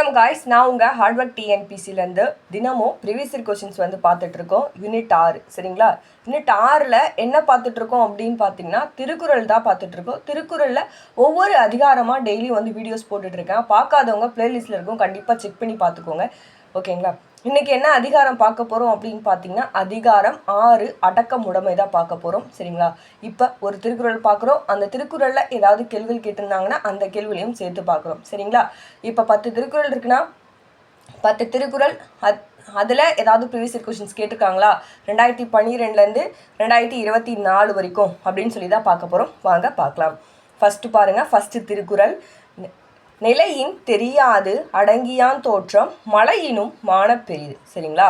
வணக்கம் காய்ஸ் நான் உங்கள் ஹார்ட் ஒர்க் டிஎன்பிசிலேருந்து தினமும் ப்ரீவியஸ் இயர் கொஷின்ஸ் வந்து பார்த்துட்ருக்கோம் யூனிட் ஆறு சரிங்களா? யூனிட் ஆறில் என்ன பார்த்துட்ருக்கோம் அப்படின்னு பார்த்தீங்கன்னா திருக்குறள் தான் பார்த்துட்ருக்கோம் திருக்குறளில் ஒவ்வொரு அதிகாரமாக டெய்லி வந்து வீடியோஸ் போட்டுட்ருக்கேன் பார்க்காதவங்க ப்ளேலிஸ்ட்டில் இருக்கும். கண்டிப்பாக செக் பண்ணி பார்த்துக்கோங்க. ஓகேங்களா இன்னைக்கு என்ன அதிகாரம் பார்க்க போகிறோம் அப்படின்னு பார்த்தீங்கன்னா அதிகாரம் ஆறு அடக்கமுடைமை தான் பார்க்க போகிறோம் சரிங்களா? இப்போ ஒரு திருக்குறள் பார்க்குறோம். அந்த திருக்குறளில் ஏதாவது கேள்விகள் கேட்டிருந்தாங்கன்னா அந்த கேள்விகளையும் சேர்த்து பார்க்குறோம் சரிங்களா? இப்போ பத்து திருக்குறள் இருக்குன்னா பத்து திருக்குறள் அத் அதில் ஏதாவது ப்ரீவியஸ் கொஷின்ஸ் கேட்டிருக்காங்களா? ரெண்டாயிரத்தி பன்னிரெண்டுலேருந்து ரெண்டாயிரத்தி இருபத்தி நாலு வரைக்கும் அப்படின்னு சொல்லி தான் பார்க்க போகிறோம் வாங்க பார்க்கலாம். ஃபஸ்ட்டு பாருங்கள் ஃபஸ்ட்டு திருக்குறள். நிலையின் தெரியாது அடங்கியான் தோற்றம் மழையினும் மானப்பெரிது சரிங்களா?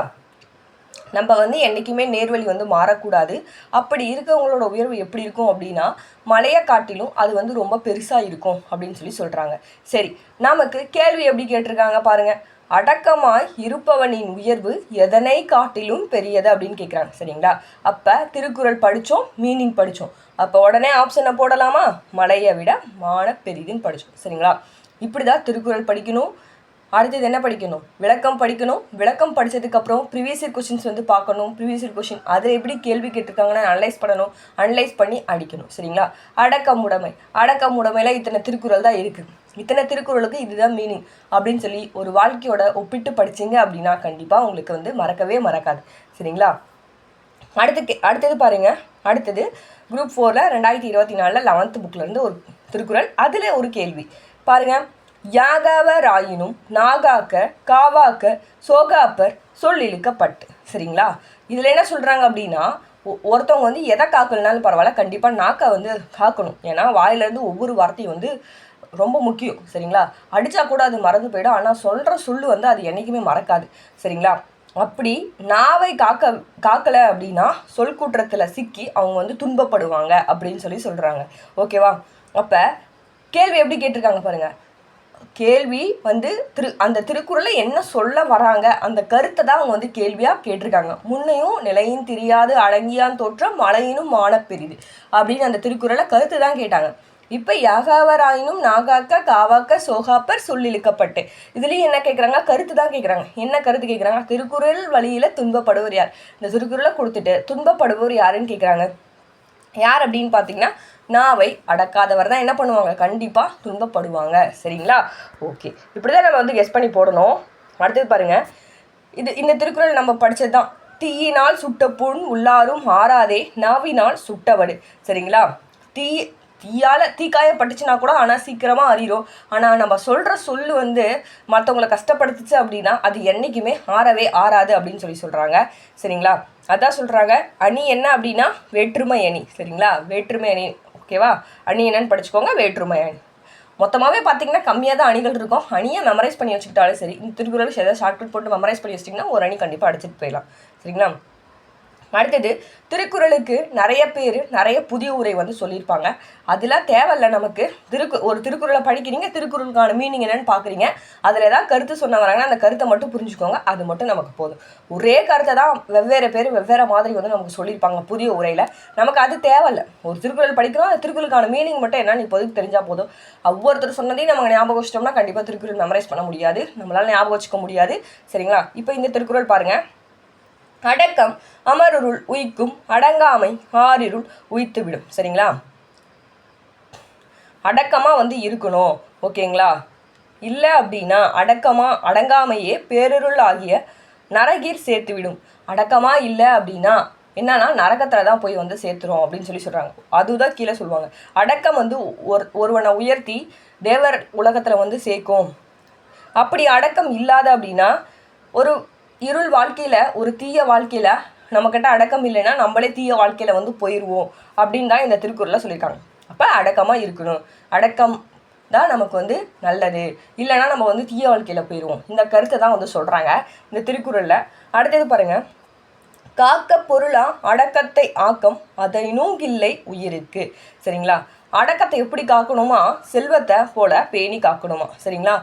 நம்ம வந்து என்றைக்குமே நேர்வழி வந்து மாறக்கூடாது. அப்படி இருக்கவங்களோட உயர்வு எப்படி இருக்கும் அப்படின்னா மலையை காட்டிலும் அது வந்து ரொம்ப பெருசாக இருக்கும் அப்படின்னு சொல்லி சொல்கிறாங்க சரி நமக்கு கேள்வி எப்படி கேட்டிருக்காங்க பாருங்க. அடக்கமாய் இருப்பவனின் உயர்வு எதனை காட்டிலும் பெரியது அப்படின்னு கேட்குறாங்க சரிங்களா? அப்போ திருக்குறள் படித்தோம் மீனிங் படித்தோம் அப்போ உடனே ஆப்ஷனை போடலாமா? மலையை விட மான பெரிதுன்னு படித்தோம் சரிங்களா? இப்படி தான் திருக்குறள் படிக்கணும். அடுத்தது என்ன படிக்கணும்? விளக்கம் படிக்கணும். விளக்கம் படித்ததுக்கப்புறம் ப்ரீவியஸ் இயர் கொஷின்ஸ் வந்து பார்க்கணும். ப்ரீவியஸ் இயர் கொஷின் அதில் எப்படி கேள்வி கேட்டிருக்காங்கன்னு அனலைஸ் பண்ணணும். அனலைஸ் பண்ணி அடிக்கணும். சரிங்களா? அடக்கமுடைமை அடக்கமுடைமையில் இத்தனை திருக்குறள் தான் இருக்குது இத்தனை திருக்குறளுக்கு இதுதான் மீனிங் அப்படின்னு சொல்லி ஒரு வாழ்க்கையோட ஒப்பிட்டு படிச்சிங்க அப்படின்னா கண்டிப்பாக உங்களுக்கு வந்து மறக்கவே மறக்காது. சரிங்களா? அடுத்து கே அடுத்தது பாருங்கள் அடுத்தது குரூப் ஃபோரில் ரெண்டாயிரத்தி இருபத்தி நாலில் லெவன்த்து புக்கிலேருந்து ஒரு திருக்குறள். அதில் ஒரு கேள்வி. பாருங்க. யாகாவராயினும் நாகாக்க காவாக்க சோகாப்பர் சொல்லிழுக்கப்பட்டு. சரிங்களா? இதில் என்ன சொல்கிறாங்க அப்படின்னா ஒருத்தவங்க வந்து எதை காக்கலனாலும் பரவாயில்ல கண்டிப்பாக நாக்கை வந்து காக்கணும். ஏன்னா வாயிலேருந்து ஒவ்வொரு வார்த்தையும் வந்து ரொம்ப முக்கியம். சரிங்களா? அடித்தா கூட அது மறந்து போயிடும். ஆனால் சொல்கிற சொல்லு வந்து அது என்றைக்குமே மறக்காது. சரிங்களா? அப்படி நாவை காக்க காக்கலை அப்படின்னா சொல் கூற்றத்தில் சிக்கி அவங்க வந்து துன்பப்படுவாங்க அப்படின்னு சொல்லி சொல்கிறாங்க ஓகேவா? அப்போ கேள்வி எப்படி கேட்டிருக்காங்க பாருங்கள் கேள்வி வந்து திரு அந்த திருக்குறளை என்ன சொல்ல வராங்க அந்த கருத்தை தான் அவங்க வந்து கேள்வியாக கேட்டிருக்காங்க. முன்னையும் நிலையும் தெரியாது அடங்கியான் தோற்றம் மழையினும் மானப்பெரிது அப்படின்னு அந்த திருக்குறளை கருத்து தான் கேட்டாங்க. இப்போ யாகாவராயினும் நாகாக்க காவாக்க சோகாப்பர் சொல்லிழுக்கப்பட்டு. இதுலேயும் என்ன கேட்குறாங்க கருத்து தான் கேட்குறாங்க என்ன கருத்து கேட்குறாங்க திருக்குறள் வழியில் துன்பப்படுவர் யார்? இந்த திருக்குறளை கொடுத்துட்டு துன்பப்படுபவர் யாருன்னு கேட்குறாங்க யார் அப்படின்னு பார்த்தீங்கன்னா நாவை அடக்காதவர் தான் என்ன பண்ணுவாங்க? கண்டிப்பாக துன்பப்படுவாங்க. சரிங்களா? ஓகே. இப்படி தான் நம்ம வந்து கெஸ் பண்ணி போடணும். அடுத்தது பாருங்கள் இது இந்த திருக்குறள் நம்ம படித்தது தான் தீயினால் சுட்ட புண் உள்ளாரும் ஆறாதே நாவினால் சுட்டவடு. சரிங்களா? தீ தீயால் தீக்காயப்பட்டுச்சுன்னா கூட ஆனால் சீக்கிரமாக அறிகிறோம் ஆனால் நம்ம சொல்கிற சொல் வந்து மற்றவங்கள கஷ்டப்படுத்துச்சு அப்படின்னா அது என்றைக்குமே ஆறவே ஆறாது அப்படின்னு சொல்லி சொல்கிறாங்க சரிங்களா? அதான் சொல்கிறாங்க அணி என்ன அப்படின்னா வேற்றுமை அணி. சரிங்களா? வேற்றுமை அணி. ஓகேவா? அணி என்னன்னு படிச்சுக்கோங்க வேற்றுமை அணி. மொத்தமாகவே பார்த்தீங்கன்னா கம்மியாக தான் அணிகள் இருக்கும். அணியை மெமரைஸ் பண்ணி வச்சுக்கிட்டாலும் சரி இந்த திருக்குறள் ஏதாவது ஷார்ட் போட்டு மெமரைஸ் பண்ணி வச்சிட்டிங்கன்னா ஒரு அணி கண்டிப்பாக அடிச்சிட்டு போயிடலாம். சரிங்களா? அடுத்தது திருக்குறளுக்கு நிறைய பேர் நிறைய புதிய உரை வந்து சொல்லியிருப்பாங்க. அதெல்லாம் தேவையில்ல நமக்கு. திருக்கு ஒரு திருக்குறளை படிக்கிறீங்க திருக்குறளுக்கான மீனிங் என்னன்னு பார்க்குறீங்க. அதில் ஏதாவது கருத்து சொன்ன வராங்கன்னா அந்த கருத்தை மட்டும் புரிஞ்சுக்கோங்க. அது மட்டும் நமக்கு போதும். ஒரே கருத்தை தான் வெவ்வேறு பேர் வெவ்வேறு மாதிரி வந்து நமக்கு சொல்லியிருப்பாங்க புதிய உரையில். நமக்கு அது தேவையில்ல. ஒரு திருக்குறள் படிக்கிறோம் அந்த திருக்குறளுக்கான மீனிங் மட்டும் என்னன்னு இப்போதைக்கு தெரிஞ்சால் போதும். ஒவ்வொருத்தர் சொன்னதையும் நம்ம ஞாபகம் வச்சிட்டோம்னா கண்டிப்பாக திருக்குறள் மெமரைஸ் பண்ண முடியாது. நம்மளால் ஞாபகம் வச்சுக்க முடியாது. சரிங்களா? இப்போ இந்த திருக்குறள் பாருங்கள் அடக்கம் அமருருள் உயிக்கும் அடங்காமை ஆறிருள் உயித்துவிடும். சரிங்களா? அடக்கமாக வந்து இருக்கணும். ஓகேங்களா? இல்லை அப்படின்னா அடக்கமாக அடங்காமையே பேரருள் ஆகிய நரகீர் சேர்த்துவிடும். அடக்கமாக இல்லை அப்படின்னா என்னன்னா நரகத்தில் தான் போய் வந்து சேர்த்துரும் அப்படின்னு சொல்லி சொல்கிறாங்க அதுதான் கீழே சொல்லுவாங்க. அடக்கம் வந்து ஒரு ஒருவனை உயர்த்தி தேவர் உலகத்தில் வந்து சேர்க்கும். அப்படி அடக்கம் இல்லாத அப்படின்னா ஒரு இருள் வாழ்க்கையில் ஒரு தீய வாழ்க்கையில் நம்மக்கிட்ட அடக்கம் இல்லைன்னா நம்மளே தீய வாழ்க்கையில் வந்து போயிடுவோம் அப்படின்னு தான் இந்த திருக்குறளில் சொல்லியிருக்காங்க. அப்போ அடக்கமாக இருக்கணும். அடக்கம் தான் நமக்கு வந்து நல்லது. இல்லைன்னா நம்ம வந்து தீய வாழ்க்கையில் போயிடுவோம் இந்த கருத்தை தான் வந்து சொல்கிறாங்க இந்த திருக்குறளில். அடுத்தது பாருங்கள் காக்க பொருளா அடக்கத்தை ஆக்கம் அதை நூங்கில்லை உயிருக்கு. சரிங்களா? அடக்கத்தை எப்படி காக்கணுமா? செல்வத்தை போல பேணி காக்கணுமா? சரிங்களா?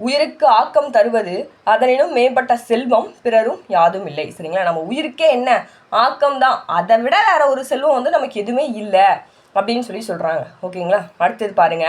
உயிருக்கு ஆக்கம் தருவது அதனினும் மேம்பட்ட செல்வம் பிறரும் யாதும் இல்லை. சரிங்களா? நம்ம உயிருக்கே என்ன? ஆக்கம் தான். அதை விட வேற ஒரு செல்வம் வந்து நமக்கு எதுவுமே இல்லை அப்படின்னு சொல்லி சொல்கிறாங்க ஓகேங்களா? அடுத்தது பாருங்க.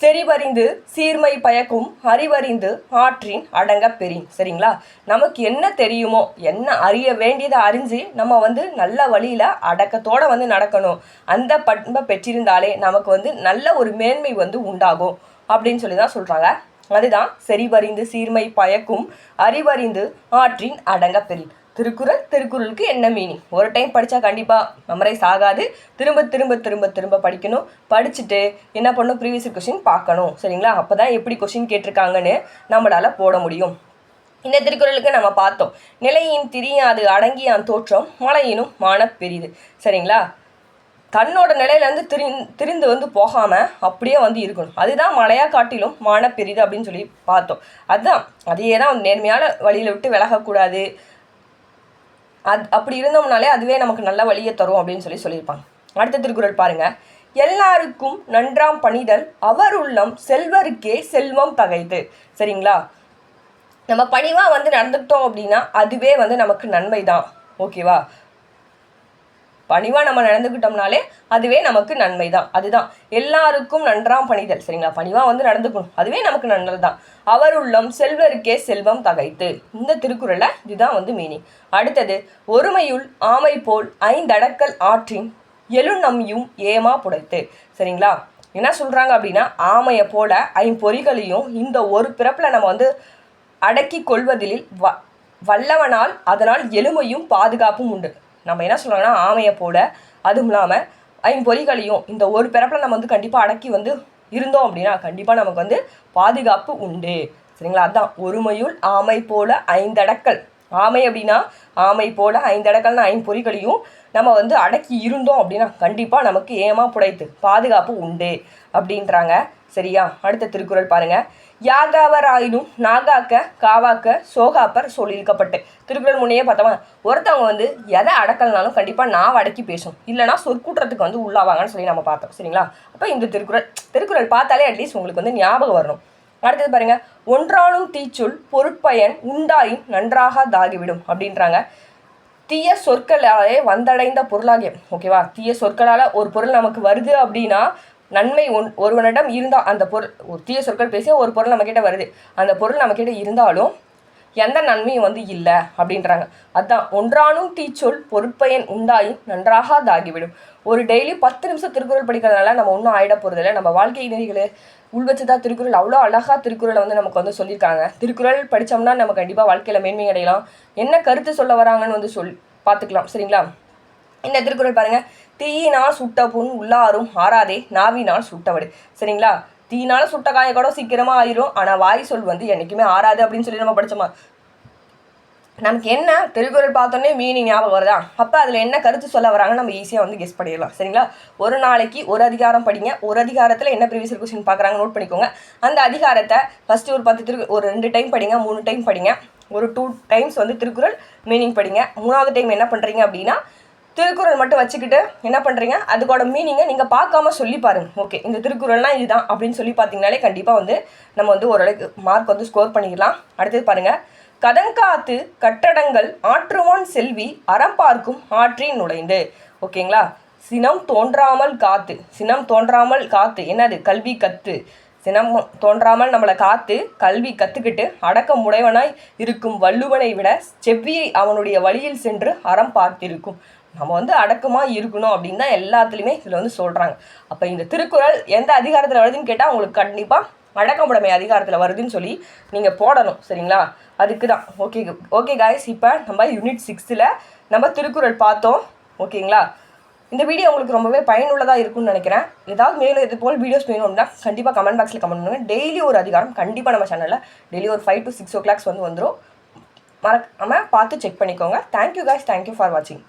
செறிவறிந்து சீர்மை பயக்கும் அறிவறிந்து ஆற்றின் அடங்க பெறின். சரிங்களா? நமக்கு என்ன தெரியுமோ என்ன அறிய வேண்டியதை அறிஞ்சு நம்ம வந்து நல்ல வழியில் அடக்கத்தோட வந்து நடக்கணும். அந்த பண்பை பெற்றிருந்தாலே நமக்கு வந்து நல்ல ஒரு மேன்மை வந்து உண்டாகும் அப்படின்னு சொல்லி தான் சொல்கிறாங்க அதுதான் செறிவறிந்து சீர்மை பயக்கும் அறிவறிந்து ஆற்றின் அடங்கப்பெறி திருக்குறள் திருக்குறளுக்கு என்ன மீனிங் ஒரு டைம் படித்தா கண்டிப்பாக மெமரைஸ் ஆகாது. திரும்ப திரும்ப திரும்ப திரும்ப படிக்கணும். படிச்சுட்டு என்ன பண்ணணும்? ப்ரீவியஸ் கொஷின் பார்க்கணும். சரிங்களா? அப்போ தான் எப்படி கொஷின் கேட்டிருக்காங்கன்னு நம்மளால் போட முடியும். இந்த திருக்குறளுக்கு நம்ம பார்த்தோம். நிலையின் திரியாது அடங்கியான் தோற்றம் மலையினும் மான பெரிது. சரிங்களா? தன்னோட நிலையிலேருந்து திரி திரிந்து வந்து போகாமல் அப்படியே வந்து இருக்கணும். அதுதான் மழையாக காட்டிலும் மான பெரிது அப்படின்னு சொல்லி பார்த்தோம். அதுதான் அதையே தான் நேர்மையான வழியில் விட்டு விலகக்கூடாது. அது அப்படி இருந்தோம்னாலே அதுவே நமக்கு நல்ல வழியை தரும் அப்படின்னு சொல்லி சொல்லியிருப்பாங்க. அடுத்த திருக்குறள் பாருங்க. எல்லாருக்கும் நன்றாம் பணிதல் அவர் உள்ளம் செல்வருக்கே செல்வம் தகைது சரிங்களா? நம்ம பணிவாக வந்து நடந்துக்கிட்டோம் அப்படின்னா அதுவே வந்து நமக்கு நன்மை தான் ஓகேவா? பணிவாக நம்ம நடந்துக்கிட்டோம்னாலே அதுவே நமக்கு நன்மை தான் அதுதான். எல்லாருக்கும் நன்றாம் பணிதல். சரிங்களா? பணிவாக வந்து நடந்துக்கணும். அதுவே நமக்கு நல்லது தான் அவர் உள்ளம் செல்வருக்கே செல்வம் தகைத்து. இந்த திருக்குறளில் இதுதான் வந்து மீனிங் அடுத்தது ஒருமையுள் ஆமை போல் ஐந்தடக்கல் ஆற்றின் எழுநம்யும் ஏமா புடைத்து. சரிங்களா? என்ன சொல்கிறாங்க அப்படின்னா ஆமையை போல ஐம்பொறிகளையும் இந்த ஒரு பிறப்பில் நம்ம வந்து அடக்கி கொள்வதில் வ வல்லவனால் அதனால் எளிமையும் பாதுகாப்பும் உண்டு. நம்ம என்ன சொல்கிறோம்னா ஆமையை போல. அதுவும் இல்லாமல் ஐம்பொறிகளையும் இந்த ஒரு பிறப்பில் நம்ம வந்து கண்டிப்பாக அடக்கி வந்து இருந்தோம் அப்படின்னா கண்டிப்பாக நமக்கு வந்து பாதுகாப்பு உண்டு. சரிங்களா? அதான். ஒருமையுள் ஆமை போல ஐந்தடக்கல் ஆமை அப்படின்னா ஆமை போல ஐந்தடக்கல்னு ஐம்பொறிகளையும் நம்ம வந்து அடக்கி இருந்தோம் அப்படின்னா கண்டிப்பாக நமக்கு ஏமா புடைத்து பாதுகாப்பு உண்டு அப்படின்றாங்க. சரியா? அடுத்த திருக்குறள் பாருங்கள் யாகாவராயினும் நாகாக்க காவாக்க சோகாப்பர் சொல்லியிருக்கப்பட்டு. திருக்குறள் முன்னையே பார்த்தவன் ஒருத்தவங்க வந்து எதை அடக்கலனாலும் கண்டிப்பாக நான் அடக்கி பேசும் இல்லைனா சொற்கூற்றத்துக்கு வந்து உள்ளாவாங்கன்னு சொல்லி நம்ம பார்த்தோம். சரிங்களா? அப்போ இந்த திருக்குறள் திருக்குறள் பார்த்தாலே அட்லீஸ்ட் உங்களுக்கு வந்து ஞாபகம் வரணும். அடுத்தது பாருங்க. ஒன்றாலும் தீச்சுள் பொருட்பயன் உண்டாயின் நன்றாக தாகிவிடும் அப்படின்றாங்க. தீய சொற்களாலே வந்தடைந்த பொருளாகிய ஓகேவா தீய சொற்களால் ஒரு பொருள் நமக்கு வருது அப்படின்னா நன்மை ஒன் ஒருவனிடம் இருந்தால் அந்த பொருள் ஒரு தீய சொற்கள் பேசி ஒரு பொருள் நம்மக்கிட்ட வருது. அந்த பொருள் நம்மக்கிட்ட இருந்தாலும் எந்த நன்மையும் வந்து இல்லை அப்படின்றாங்க. அதான் ஒன்றானும் தீச்சொல் பொருட்பயன் உண்டாயும் நன்றாக தாகிவிடும் ஒரு டெய்லி பத்து நிமிஷம் திருக்குறள் படிக்கிறதுனால நம்ம ஒன்றும் ஆயிட இல்லை நம்ம வாழ்க்கை நெறிகளை உள்வச்சுதா திருக்குறள் அவ்வளோ அழகாக திருக்குறளை வந்து நமக்கு வந்து சொல்லியிருக்காங்க. திருக்குறள் படித்தோம்னா நம்ம கண்டிப்பாக வாழ்க்கையில் மேன்மை அடையலாம். என்ன கருத்து சொல்ல வராங்கன்னு வந்து சொல் பார்த்துக்கலாம். சரிங்களா? இந்த திருக்குறள் பாருங்கள் தீயினால் சுட்ட புண் உள்ளாரும் ஆறாதே நாவினால் சுட்டவடு. சரிங்களா? தீயினால சுட்ட காய கூட சீக்கிரமா ஆயிரும். ஆனா வாய் சொல் வந்து என்னைக்குமே ஆறாது அப்படின்னு சொல்லி நம்ம படிச்சோமா? நமக்கு என்ன திருக்குறள் பார்த்தோன்னே மீனிங் ஞாபகம் வருதா? அப்போ அதில் என்ன கருத்து சொல்ல வராங்க நம்ம ஈஸியாக வந்து கெஸ் பண்ணிடலாம். சரிங்களா? ஒரு நாளைக்கு ஒரு அதிகாரம் படிங்க. ஒரு அதிகாரத்தில் என்ன ப்ரீவியஸ் கொஸ்டின் பார்க்குறாங்க நோட் பண்ணிக்கோங்க. அந்த அதிகாரத்தை ஃபஸ்ட்டு ஒரு பத்து திரு ஒரு ரெண்டு டைம் படிங்க மூணு டைம் படிங்க. ஒரு டூ டைம்ஸ் வந்து திருக்குறள் மீனிங் படிங்க. மூணாவது டைம் என்ன பண்ணுறீங்க அப்படின்னா திருக்குறள் மட்டும் வச்சுக்கிட்டு என்ன பண்ணுறீங்க அதுக்கோட மீனிங்கை நீங்கள் பார்க்காம சொல்லி பாருங்க. ஓகே இந்த திருக்குறள்னா இதுதான் அப்படின்னு சொல்லி பார்த்தீங்கனாலே கண்டிப்பாக வந்து நம்ம வந்து ஓரளவுக்கு மார்க் வந்து ஸ்கோர் பண்ணிக்கலாம். அடுத்தது பாருங்கள் கதங்காத்து கட்டடங்கள் ஆற்றுவான் செல்வி அறம் பார்க்கும் ஆற்றின் நுழைந்து. ஓகேங்களா சினம் தோன்றாமல் காத்து. சினம் தோன்றாமல் காத்து. என்னது? கல்வி கத்து. சினம் தோன்றாமல் நம்மளை காத்து கல்வி கற்றுக்கிட்டு அடக்கம் உடையவனாய் இருக்கும் வள்ளுவனை விட செவ்வியை அவனுடைய வழியில் சென்று அறம் பார்த்திருக்கும். நம்ம வந்து அடக்கமாக இருக்கணும் அப்படின்னு தான் எல்லாத்துலேயுமே இதில் வந்து சொல்கிறாங்க அப்போ இந்த திருக்குறள் எந்த அதிகாரத்தில் வருதுன்னு கேட்டால் உங்களுக்கு கண்டிப்பாக அடக்கமுடைமை அதிகாரத்தில் வருதுன்னு சொல்லி நீங்கள் போடணும் சரிங்களா? அதுக்கு தான் ஓகே ஓகே காய்ஸ் இப்போ நம்ம யூனிட் சிக்ஸ்த்தில் நம்ம திருக்குறள் பார்த்தோம். ஓகேங்களா இந்த வீடியோ உங்களுக்கு ரொம்பவே பயனுள்ளதாக இருக்கும்னு நினைக்கிறேன். ஏதாவது மேலும் இது போல் வீடியோஸ் வேணும் அப்படின்னா கண்டிப்பாக கமெண்ட் பாக்ஸில் கமெண்ட் பண்ணுங்கள் டெய்லி ஒரு அதிகாரம் கண்டிப்பாக நம்ம சேனலில் டெய்லி ஒரு five to six o'clocks வந்து வந்துடும் மறக்காமல் பார்த்து செக் பண்ணிக்கோங்க. தேங்க்யூ காய்ஸ் தேங்க்யூ ஃபார் வாட்சிங்